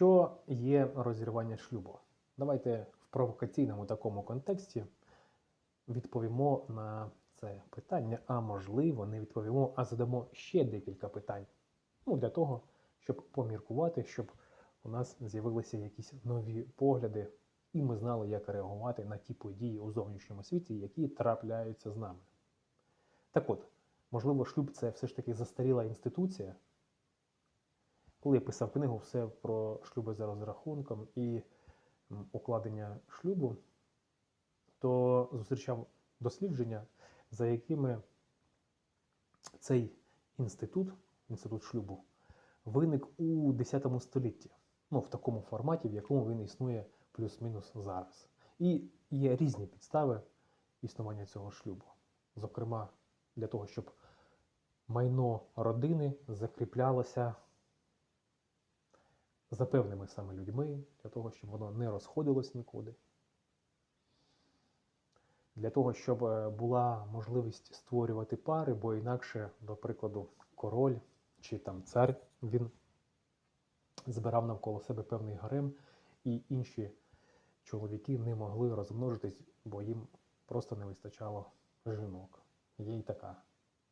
Що є розірвання шлюбу? Давайте в провокаційному такому контексті відповімо на це питання, а можливо, не відповімо, а задамо ще декілька питань. Ну, для того, щоб поміркувати, щоб у нас з'явилися якісь нові погляди, і ми знали, як реагувати на ті події у зовнішньому світі, які трапляються з нами. Так от, можливо, шлюб це все ж таки застаріла інституція. Коли я писав книгу все про шлюби за розрахунком і укладення шлюбу, то зустрічав дослідження, за якими цей інститут, інститут шлюбу, виник у 10 столітті. Ну, в такому форматі, в якому він існує плюс-мінус зараз. І є різні підстави існування цього шлюбу. Зокрема, для того, щоб майно родини закріплялося за певними саме людьми, для того, щоб воно не розходилось нікуди. Для того, щоб е, була можливість створювати пари, бо інакше, до прикладу, король чи там цар він збирав навколо себе певний гарем, і інші чоловіки не могли розмножитись, бо їм просто не вистачало жінок. Є й така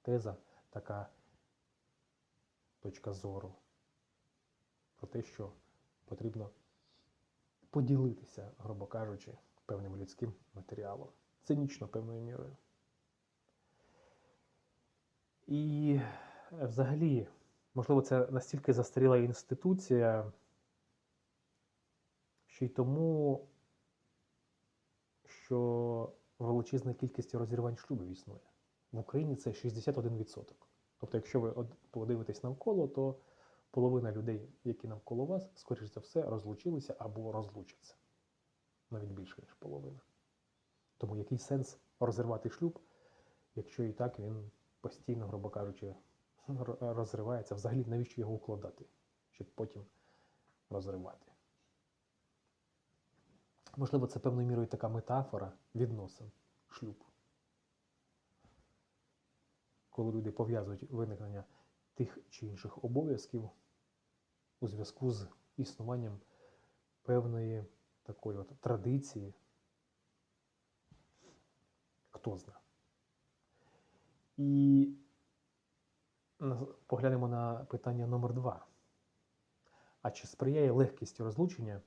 теза, така точка зору про те, що потрібно поділитися, грубо кажучи, певним людським матеріалом. Цинічно певною мірою. І е, взагалі, можливо, це настільки застаріла інституція, що й тому, що величезна кількість розірвань шлюбів існує. В Україні це 61%. Тобто, якщо ви подивитесь навколо, то половина людей, які навколо вас, скоріш за все, розлучилися або розлучаться. Навіть більше, ніж половина. Тому який сенс розірвати шлюб, якщо і так він постійно, грубо кажучи, розривається? Взагалі, навіщо його укладати, щоб потім розривати? Можливо, це певною мірою така метафора відносин шлюбу. Коли люди пов'язують виникнення тих чи інших обов'язків у зв'язку з існуванням певної такої от традиції, хто зна. І поглянемо на питання номер два. А чи сприяє легкість розлучення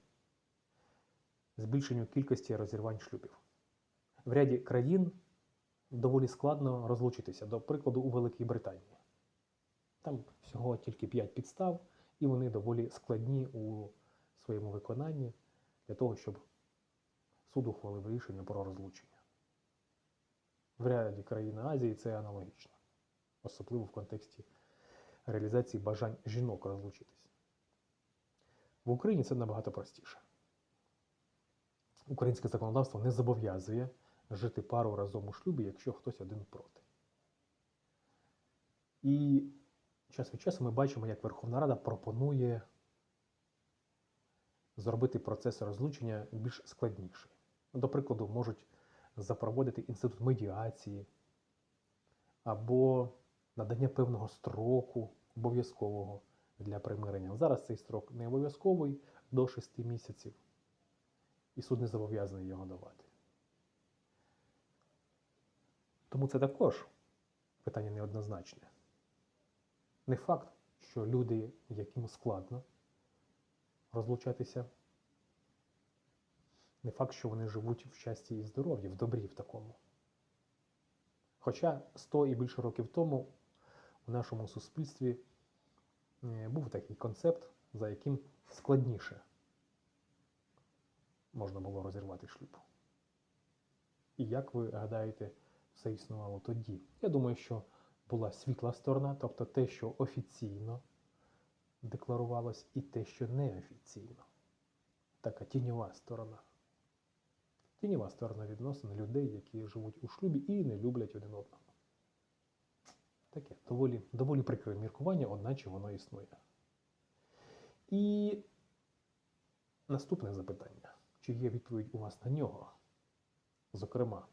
збільшенню кількості розірвань шлюбів? В ряді країн доволі складно розлучитися, до прикладу, у Великій Британії. Там всього тільки 5 підстав, і вони доволі складні у своєму виконанні для того, щоб суд ухвалив рішення про розлучення. В ряді країн Азії це аналогічно, особливо в контексті реалізації бажань жінок розлучитись. В Україні це набагато простіше. Українське законодавство не зобов'язує жити пару разом у шлюбі, якщо хтось один проти. І час від часу ми бачимо, як Верховна Рада пропонує зробити процес розлучення більш складніший. До прикладу, можуть запровадити інститут медіації або надання певного строку обов'язкового для примирення. Зараз цей строк не обов'язковий до 6 місяців, і суд не зобов'язаний його давати. Тому це також питання неоднозначне. Не факт, що люди, яким складно розлучатися, не факт, що вони живуть в щасті і здоров'ї, в добрі в такому. Хоча 100 і більше років тому у нашому суспільстві е, був такий концепт, за яким складніше можна було розірвати шлюб. І як ви гадаєте, все існувало тоді? Я думаю, що була світла сторона, тобто те, що офіційно декларувалось, і те, що неофіційно. Така тіньова сторона. Тіньова сторона відносин людей, які живуть у шлюбі і не люблять один одного. Таке доволі, доволі прикре міркування, одначе воно існує. І наступне запитання. Чи є відповідь у вас на нього? Зокрема,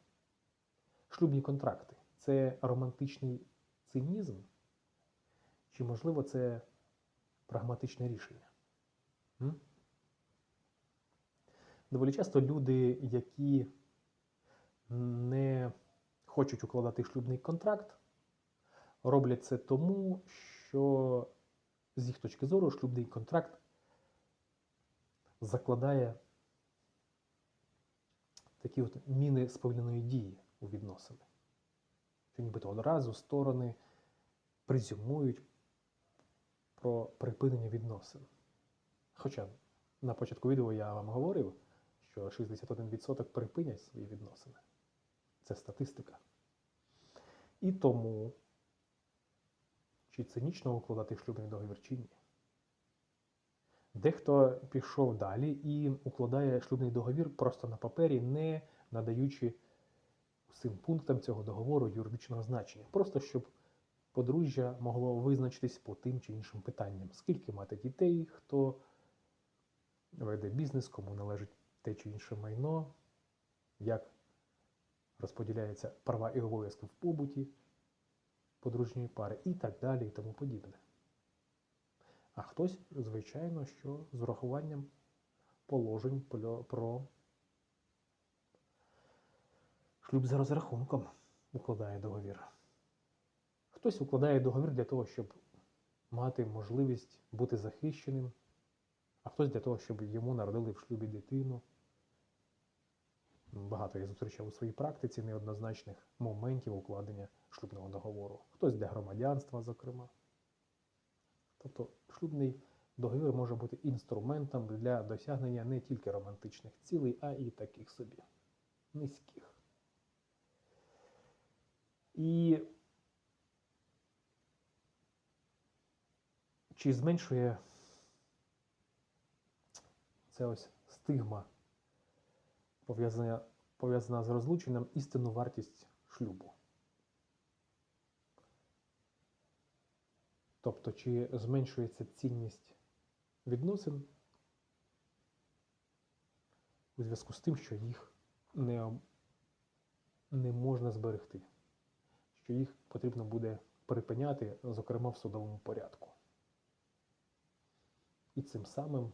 шлюбні контракти це романтичний цинізм? Чи, можливо, це прагматичне рішення? М? Доволі часто люди, які не хочуть укладати шлюбний контракт, роблять це тому, що з їх точки зору шлюбний контракт закладає такі от міни сповільненої дії у відносини. Що нібито одразу сторони презюмують про припинення відносин. Хоча на початку відео я вам говорив, що 61% припинять свої відносини. Це статистика. І тому, чи цинічно укладати шлюбний договір чи ні. Дехто пішов далі і укладає шлюбний договір просто на папері, не надаючи усім пунктам цього договору юридичного значення. Просто щоб подружжя могло визначитись по тим чи іншим питанням. Скільки мати дітей, хто веде бізнес, кому належить те чи інше майно, як розподіляються права і обов'язки в побуті подружньої пари і так далі, і тому подібне. А хтось, звичайно, що з урахуванням положень про шлюб за розрахунком укладає договір. Хтось укладає договір для того, щоб мати можливість бути захищеним, а хтось для того, щоб йому народили в шлюбі дитину. Багато я зустрічав у своїй практиці неоднозначних моментів укладення шлюбного договору. Хтось для громадянства, зокрема. Тобто шлюбний договір може бути інструментом для досягнення не тільки романтичних цілей, а і таких собі низьких. І чи зменшує це ось стигма, пов'язана, пов'язана з розлученням, істинну вартість шлюбу? Тобто, чи зменшується цінність відносин у зв'язку з тим, що їх не, не можна зберегти, що їх потрібно буде припиняти, зокрема в судовому порядку. І цим самим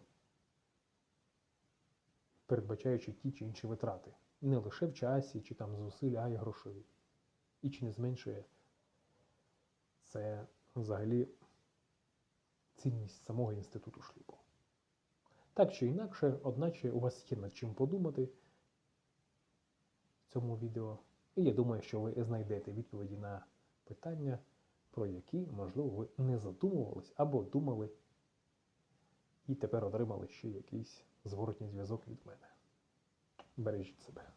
передбачаючи ті чи інші витрати. Не лише в часі, чи там зусиль, а й грошові. І чи не зменшує це взагалі цінність самого інституту шлюбу. Так чи інакше, одначе у вас є над чим подумати в цьому відео. І я думаю, що ви знайдете відповіді на питання, про які, можливо, ви не задумувались або думали, і тепер отримали ще якийсь зворотній зв'язок від мене. Бережіть себе.